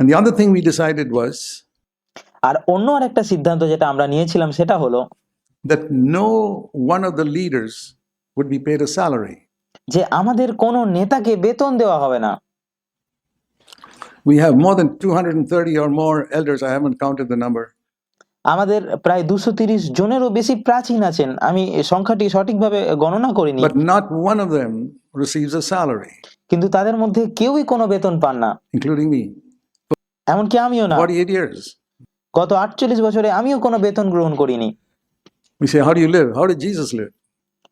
And the other thing we decided was আর অন্য আর একটা সিদ্ধান্ত যেটা আমরা নিয়েছিলাম সেটা হলো that no one of the leaders would be paid a salary. যে আমাদের কোনো নেতাকে বেতন দেওয়া হবে না We have more than 230 or more elders. I haven't counted the number. আমাদের প্রায় দুশো তিরিশ জনেরও বেশি প্রাচীন আছেন আমি সংখ্যাটি সঠিকভাবে গণনা করিনি But not one of them receives a salary, কিন্তু তাদের মধ্যে কেউই কোনো বেতন পান না including me. এমনকি আমিও না 48 years. গত আটচল্লিশ বছরে আমিও কোনো বেতন গ্রহণ করিনি We say, How do you live? How did Jesus live?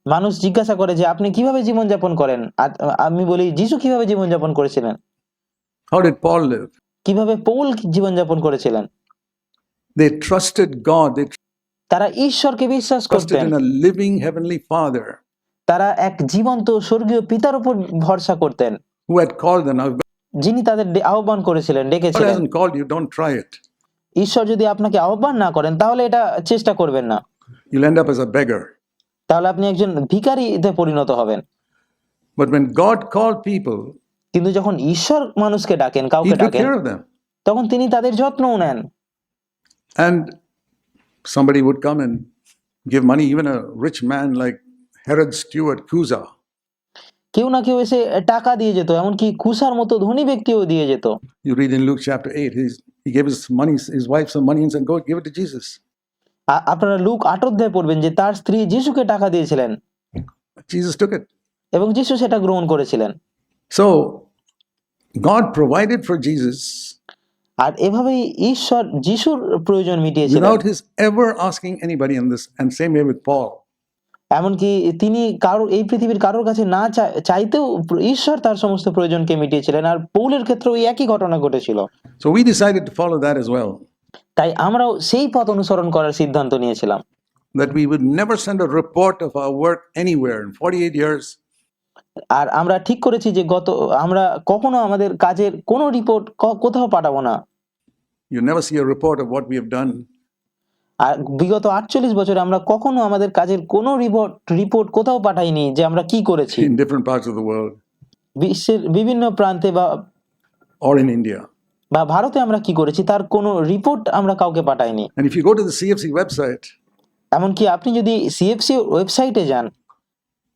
মানুষ জিজ্ঞাসা করে যে আপনি কীভাবে জীবনযাপন করেন আর আমি বলি যিশু কীভাবে জীবনযাপন করেছিলেন How did Paul live? কীভাবে পৌল জীবনযাপন করেছিলেন They trusted God, they তারা ঈশ্বরকে বিশ্বাস trusted করতেন in a living heavenly Father তারা এক জীবন্ত স্বর্গীয় পিতার উপর ভরসা করতেন who had called them. Now, যিনি তাদের আহ্বান করেছিলেন ডেকেছিলেন। কল ইউ ডোন্ট ট্রাই ঈশ্বর যদি আপনাকে আহ্বান না করেন তাহলে এটা চেষ্টা করবেন না। অ্যাজ আ বেগার তাহলে আপনি একজন ভিখারিতে পরিণত হবেন। But when god called people কিন্তু যখন ঈশ্বর মানুষকে ডাকেন কাউকে ডাকেন তখন তিনি তাদের যত্ন নেন। And somebody would come and give money even a rich man like herod stewart kuza কেউ না কেউ এসে টাকা দিয়ে যেত এমনকি খুশার মতো ধনী ব্যক্তিও দিয়ে যেত। আপনারা লুক আট পড়বেন যে তার স্ত্রী যিশুকে টাকা দিয়েছিলেন। এবং যিশু সেটা গ্রহণ করেছিলেন। So God provided for Jesus আর এভাবেই ঈশ্বর যিশুর প্রয়োজন মিটিয়েছিলেন। Without his ever asking anybody in this same way with Paul এমনকি তিনি কারও এই পৃথিবীর কারোর কাছে না চাইতেও ঈশ্বর তার সমস্ত প্রয়োজনকে মিটিয়েছিলেন আর পৌলের ক্ষেত্রেও ওই একই ঘটনা ঘটেছিল So we decided to follow that as well. তাই আমরাও সেই পথ অনুসরণ করার সিদ্ধান্ত নিয়েছিলাম That we would never send a report of our work anywhere in 48 years. আর আমরা ঠিক করেছি যে গত আমরা কখনো আমাদের কাজের কোনো রিপোর্ট কোথাও পাঠাবো না You never see a report of what we have done. আর বিগত আটচল্লিশ বছরে আমরা কখনো আমাদের কাজের কোন রিপোর্ট রিপোর্ট কোথাও পাঠাইনি যে আমরা কি করেছি। বিশ্বের বিভিন্ন প্রান্তে বা অর ইন্ডিয়া বা ভারতে আমরা কি করেছি তার কোন রিপোর্ট আমরা কাউকে পাঠাইনি। এন্ড সিএফসি ওয়েবসাইট এমন আপনি যদি সিএফসি ওয়েবসাইটে যান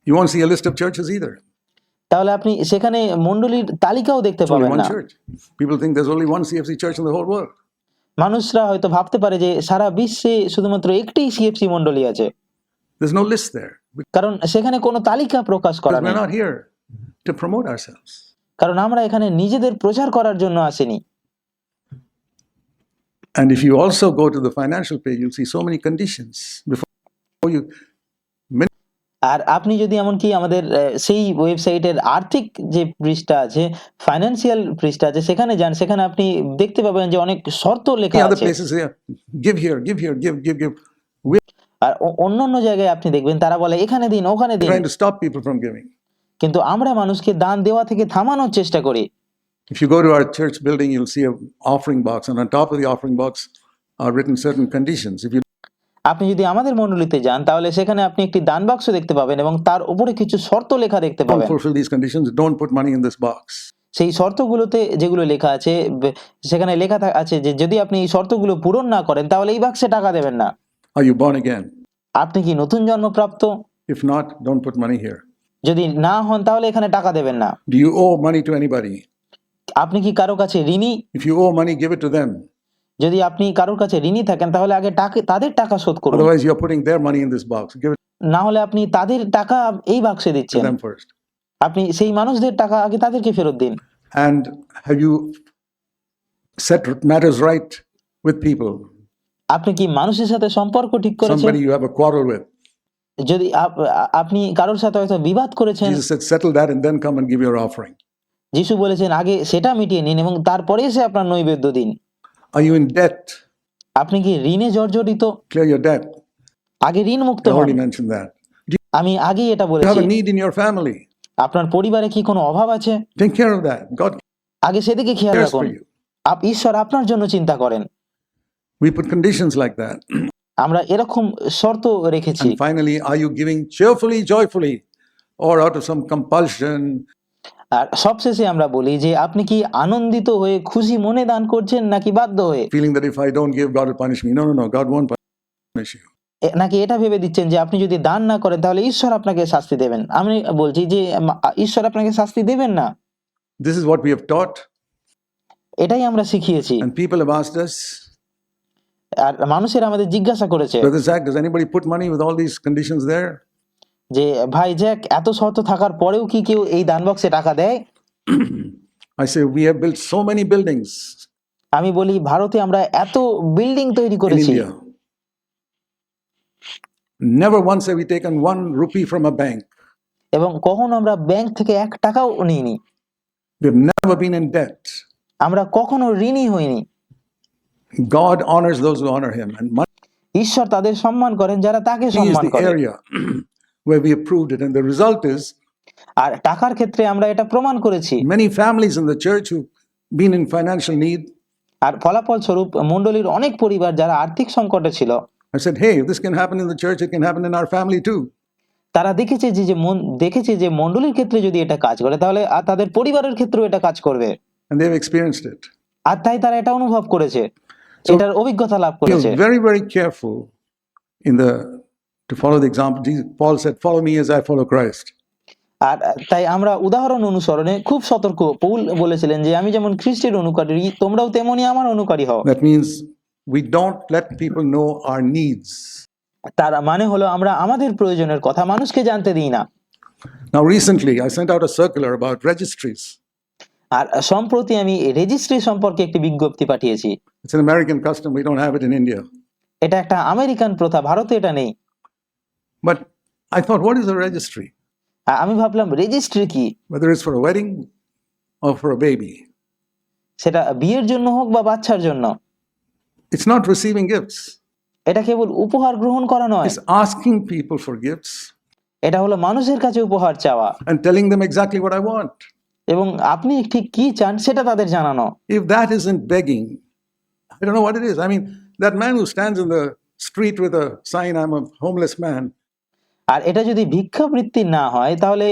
you see a list of তাহলে আপনি সেখানে মন্ডলীর তালিকাও দেখতে পাবেন না। People think there's only one CFC church in the মানুষরা হয়তো ভাবতে পারে যে সারা বিশ্বে শুধুমাত্র একটি সিএফসি মন্ডলী আছে। কারণ সেখানে কোনো তালিকা প্রকাশ করা কারণ আমরা এখানে নিজেদের প্রচার করার জন্য আসেনি। And if you also go to the financial page you'll see so many conditions before you আর আপনি যদি এমনকি আমাদের সেই ওয়েবসাইটের আর্থিক যে পৃষ্ঠা আছে ফাইন্যান্সিয়াল পৃষ্ঠা আছে সেখানে যান সেখানে আপনি দেখতে পাবেন যে অনেক শর্ত লেখা আছে। আর অন্য অন্য জায়গায় আপনি দেখবেন তারা বলে এখানে দিন ওখানে দিন। কিন্তু আমরা মানুষকে দান দেওয়া থেকে থামানোর চেষ্টা করি। If you go to our church building, you'll see an offering box, and on top of the offering box are written certain conditions. If you আপনি যদি আমাদের মণ্ডলীতে যান তাহলে সেখানে আপনি একটি দান বাক্স দেখতে পাবেন এবং তার উপরে কিছু শর্ত লেখা দেখতে পাবেন fulfill these conditions, don't put money in this box. সেই শর্তগুলোতে যেগুলো লেখা আছে সেখানে লেখা আছে যে যদি আপনি এই শর্তগুলো পূরণ না করেন তাহলে এই বাক্সে টাকা দেবেন না Are you born again? আপনি কি নতুন জন্মপ্রাপ্ত If not, don't put money here. যদি না হন তাহলে এখানে টাকা দেবেন না Do you owe money to anybody? আপনি কি কারও কাছে ঋণী If you owe money, give it to them. যদি আপনি কারোর কাছে ঋণী থাকেন তাহলে আগে টাকা তাদের টাকা শোধ করুন Otherwise, you're putting their money in this box. Give it না হলে আপনি তাদের টাকা এই বাক্সে দিচ্ছেন them first. আপনি সেই মানুষদের টাকা আগে তাদেরকে ফেরত দিন And have you set matters right with people? আপনি কি মানুষের সাথে সম্পর্ক ঠিক করেছেন Somebody you have a quarrel with. যদি আপনি কারোর সাথে হয়তো বিবাদ করেছেন Jesus said, settle that and then come and give your offering. যিশু বলেছেন আগে সেটা মিটিয়ে নিন এবং তারপরে এসে আপনার নৈবেদ্য দিন Are you in debt? আপনি কি ঋণে জর্জরিত Clear your debt. আগে ঋণ মুক্ত I হন already mentioned that. আমি আগেই এটা You have a need in your family. আপনার পরিবারে কি কোনো অভাব আছে Take care of that. God আগে সেদিকে খেয়াল রাখুন ঈশ্বর আপনার জন্য চিন্তা করেন We put conditions like that. আমরা এরকম শর্ত রেখেছি And finally, are you giving cheerfully, joyfully, or out of some compulsion? আর সবশেষে আমরা বলি যে আপনি কি আনন্দিত হয়ে খুশি মনে দান করছেন নাকি বাধ্য হয়ে? Feeling that if I God punishment no no God নাকি এটা ভেবে দিচ্ছেন যে আপনি যদি দান না করেন তাহলে ঈশ্বর আপনাকে শাস্তি দেবেন? আমি বলছি যে ঈশ্বর আপনাকে শাস্তি দেবেন না। This is what we have taught এটাই আমরা শিখিয়েছি। And people have asked us আর মানুষের আমাদের জিজ্ঞাসা করেছে। Brother Jack does anybody put money with all this conditions there যে ভাই জ্যাক এত শর্ত থাকার পরেও কি কেউ এই দান বক্সে টাকা দেয় I say, we have built so many buildings আমি বলি ভারতে আমরা এত বিল্ডিং তৈরি in করেছি India. Never once have we taken one rupee from a bank. এবং কখনো আমরা ব্যাংক থেকে এক টাকাও নিইনি We've never been in debt. আমরা কখনো ঋণী হইনি God honors those who honor Him, and money ঈশ্বর তাদের সম্মান করেন যারা তাকে সম্মান করে where we have proved it. And the result is আর টাকার ক্ষেত্রে আমরা এটা প্রমাণ করেছি many families in the church who've been in financial need আর ফলাফল স্বরূপ মণ্ডলীর অনেক পরিবার যারা আর্থিক সংকটে ছিল have said, hey, if this can happen in the church, it can happen in our family too. তারা দেখেছে যে যে দেখেছে যে মণ্ডলীর ক্ষেত্রে যদি এটা কাজ করে তাহলে আর তাদের পরিবারের ক্ষেত্রেও এটা কাজ করবে And they've experienced it. আর তাই তারা এটা অনুভব করেছে এটার অভিজ্ঞতা লাভ করেছে very, very careful in the to follow the example Jesus, Paul said follow me as I follow Christ. আর তাই আমরা উদাহরণ অনুসরণে খুব সতর্ক। পৌল বলেছিলেন যে আমি যেমন খ্রিস্টের অনুকারী তোমরাও তেমনি আমার অনুকারী হও। That means we don't let people know our needs তার মানে হলো আমরা আমাদের প্রয়োজনের কথা মানুষকে জানতে দেই না। Now recently I sent out a circular about registries আর সম্প্রতি আমি রেজিস্ট্রি সম্পর্কে একটি বিজ্ঞপ্তি পাঠিয়েছি। It's an American custom we don't have it in India এটা একটা আমেরিকান প্রথা ভারতে এটা নেই। But I thought, what is a registry? আমি ভাবলাম রেজিস্ট্রি কি Whether it's for a wedding or for a baby. সেটা বিয়ের জন্য হোক বা বাচ্চার জন্য It's not receiving gifts, এটা কেবল উপহার গ্রহণ করা নয় it's asking people for gifts এটা হলো মানুষের কাছে উপহার চাওয়া and telling them exactly what I want. এবং আপনি ঠিক কি চান সেটা তাদের জানানো If that isn't begging, I don't know what it is. I mean, that man who stands in the street with a sign, I'm a homeless man, আর এটা যদি ভিক্ষাবৃত্তি না হয় তাহলে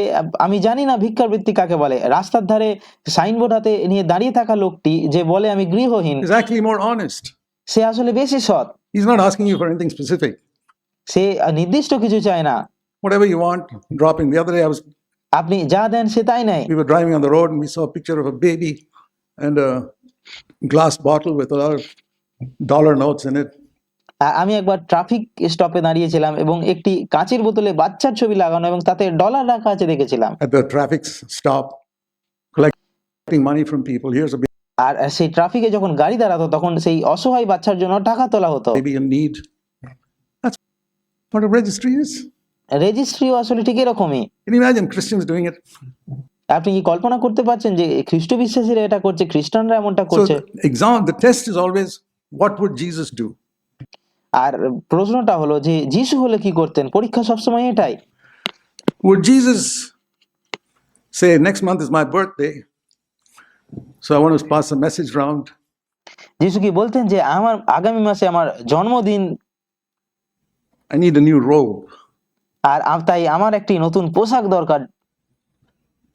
আমি জানি না ভিক্ষাবৃত্তি কাকে বলে রাস্তার ধারে সাইনবোর্ড হাতে নিয়ে দাঁড়িয়ে থাকা লোকটি যে বলে আমি গৃহহীন. সে আসলে বেশি সৎ He's not asking you for anything specific. সে নির্দিষ্ট কিছু চায় না Whatever you want, drop in. The other day, I was আপনি যা দেন সে তাই নাই we were driving on the road and we saw a picture of a baby and a glass bottle with a lot of dollar notes in it. আমি একবার traffic স্টপে দাঁড়িয়েছিলাম এবং একটি কাঁচের বোতলে বাচ্চার ছবি লাগানো এবং তাতে ডলার রাখা আছে দেখেছিলাম people. Here's a আর সেই ট্রাফিকে যখন গাড়ি দাঁড়াতো তখন সেই অসহায় বাচ্চার জন্য টাকা তোলা হতো what a registry is. রেজিস্ট্রিও আসলে ঠিক এরকমই আপনি কি কল্পনা করতে পারছেন যে খ্রিস্ট বিশ্বাসীরা এটা করছে খ্রিস্টানরা এমনটা করছে exam, the test is always, what would Jesus do? আর প্রশ্নটা হলো যে যিশু হলে কি করতেন পরীক্ষা সবসময় এটাই Would Jesus say, next month is my birthday, so I want to pass a message round. যিশু কি বলতেন যে আমার আগামী মাসে আমার জন্মদিন I need a new robe. আর তাই আমার একটি নতুন পোশাক দরকার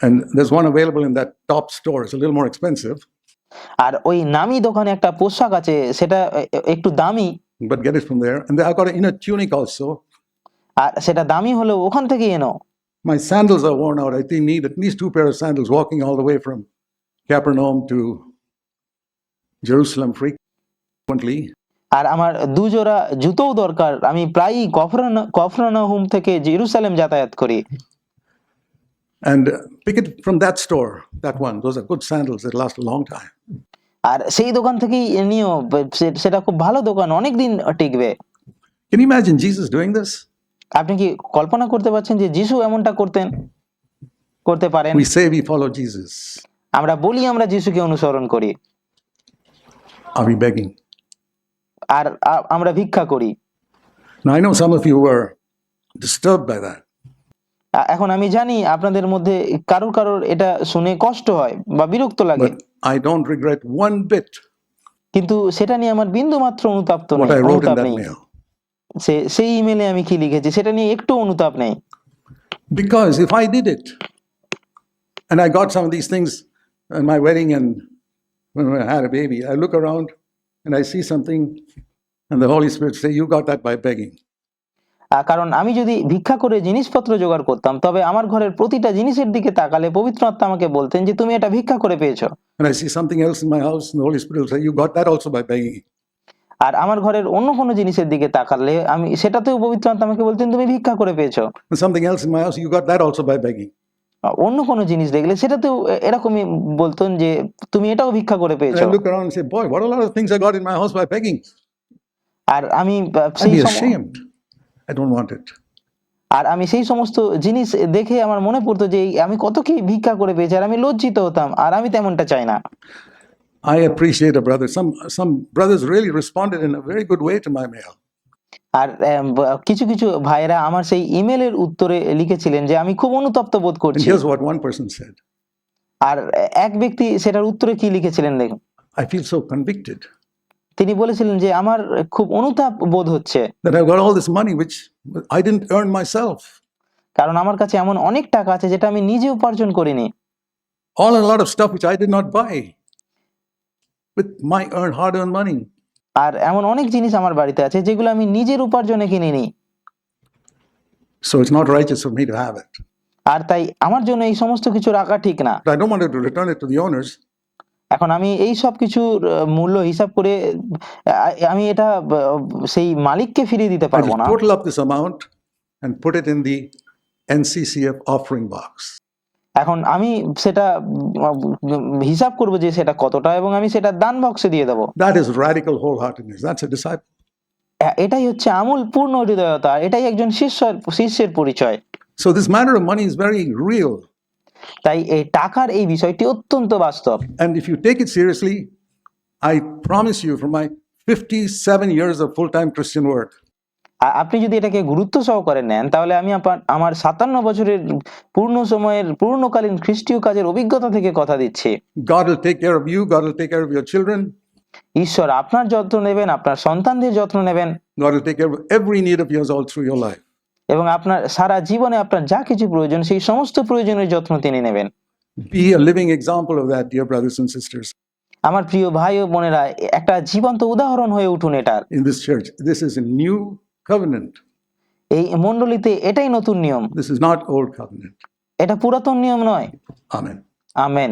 And there's one available in that top store. It's a little more expensive, আর ওই নামি দোকানে একটা পোশাক আছে সেটা একটু দামি but get it from there. And I've got an inner tunic also. আর সেটা দামি হলেও ওখান থেকে এনো My sandals are worn out. I think need at least two pair of sandals walking all the way from Capernaum to Jerusalem frequently. আর আমার দুজোড়া জুতোও দরকার আমি প্রায়ই কফরান কফরানাহুম থেকে জেরুসালেম যাতায়াত করি And uh, pick it from that store, that one. Those are good sandals that last a long time. আর সেই দোকান থেকেই নিও সেটা খুব ভালো দোকান অনেক দিন টিকবে Can you imagine Jesus doing this? আপনি কি কল্পনা করতে পারছেন যে যিশু এমনটা করতেন করতে পারেন We say we follow Jesus. আমরা বলি আমরা যিশুকে অনুসরণ করি Are we begging? আর আমরা ভিক্ষা করি Now, I know some of you were disturbed by that. আ- এখন আমি জানি আপনাদের মধ্যে কারোর কারোর এটা শুনে কষ্ট হয় বা বিরক্ত লাগে But I don't regret one bit কিন্তু সেটা নিয়ে আমার বিন্দু মাত্র অনুতাপ্ত what নেই I wrote in অনুতাপ that নেই mail. সে সেই ইমেলে আমি কি লিখেছি সেটা নিয়ে একটু অনুতাপ নেই Because if I did it, And I got some of these things at my wedding and when I had a baby. I look around and I see something, and the Holy Spirit say, "You got that by begging." কারণ আমি যদি ভিক্ষা করে জিনিসপত্র জোগাড় করতাম তবে আমার ঘরের প্রতিটা জিনিসের দিকে তাকালে পবিত্র আত্মা আমাকে বলতেন যে তুমি এটা ভিক্ষা করে পেয়েছ। আর আমার ঘরের অন্য কোন জিনিসের দিকে তাকালে আমি সেটাতেও পবিত্র আত্মা আমাকে বলতেন তুমি ভিক্ষা করে পেয়েছ। Something else in my house you got that also by begging অন্য কোন জিনিস দেখলে সেটাতেও এরকমই বলতেন যে তুমি এটাও ভিক্ষা করে পেয়েছ। Look around say boy what all other things I got in my house by begging আর আমি সেই সময় I don't want it. আর আমি সেই সমস্ত জিনিস দেখে আমার মনে পড়তো যে আমি কত কি ভিক্ষা করে পেয়েছি আর আমি লজ্জিত হতাম আর আমি তেমনটা চাই না I appreciate a brother. Some some brothers really responded in a very good way to my mail. আর কিছু কিছু ভাইরা আমার সেই ইমেলের উত্তরে লিখেছিলেন যে আমি খুব অনুতপ্ত বোধ করছি here's what one person said: আর এক ব্যক্তি সেটার উত্তরে কি লিখেছিলেন দেখুন "I feel so convicted তিনি বলেছিলেন যে আমার খুব অনুতাপ বোধ হচ্ছে। কারণ আমার কাছে এমন অনেক টাকা আছে যেটা আমি নিজে উপার্জন করিনি। আর এমন অনেক জিনিস আমার বাড়িতে আছে যেগুলো আমি নিজের উপার্জনে কিনিনি। আর তাই আমার জন্য এই সমস্ত কিছু রাখা ঠিক না। এখন আমি এই সব কিছুর মূল্য হিসাব করে আমি এটা সেই মালিককে ফিরিয়ে দিতে পারব না। Total of this amount and put it in the NCCF offering box এখন আমি সেটা হিসাব করব যে সেটা কতটা এবং আমি সেটা দান বক্সে দিয়ে দেব। That is radical wholeheartedness that's a disciple এটাই হচ্ছে আমূল পূর্ণ হৃদয়তা এটাই একজন শিষ্য শিষ্যের পরিচয়। So this matter of money is very real তাই এই টাকার এই বিষয়টি অত্যন্ত বাস্তব। And if you take it seriously I promise you from my 57 years of full time Christian work আপনি যদি এটাকে গুরুত্ব সহকারে নেন তাহলে আমি আমার 57 বছরের পূর্ণ সময়ের পূর্ণকালীন খ্রিস্টীয় কাজের অভিজ্ঞতা থেকে কথা দিচ্ছি। গড উইল টেক ঈশ্বর আপনার যত্ন নেবেন আপনার সন্তানদের যত্ন নেবেন। গড উইল এবং আপনার সারা জীবনে আপনার যা কিছু প্রয়োজন সেই সমস্ত প্রয়োজনের যত্ন তিনি নেবেন Be a living example of that, dear brothers and sisters, আমার প্রিয় ভাই ও বোনেরা একটা জীবন্ত উদাহরণ হয়ে উঠুন এটার in this church. This is a new covenant. এই মণ্ডলীতে এটাই নতুন নিয়ম This is not old covenant. এটা পুরাতন নিয়ম নয় Amen. আমেন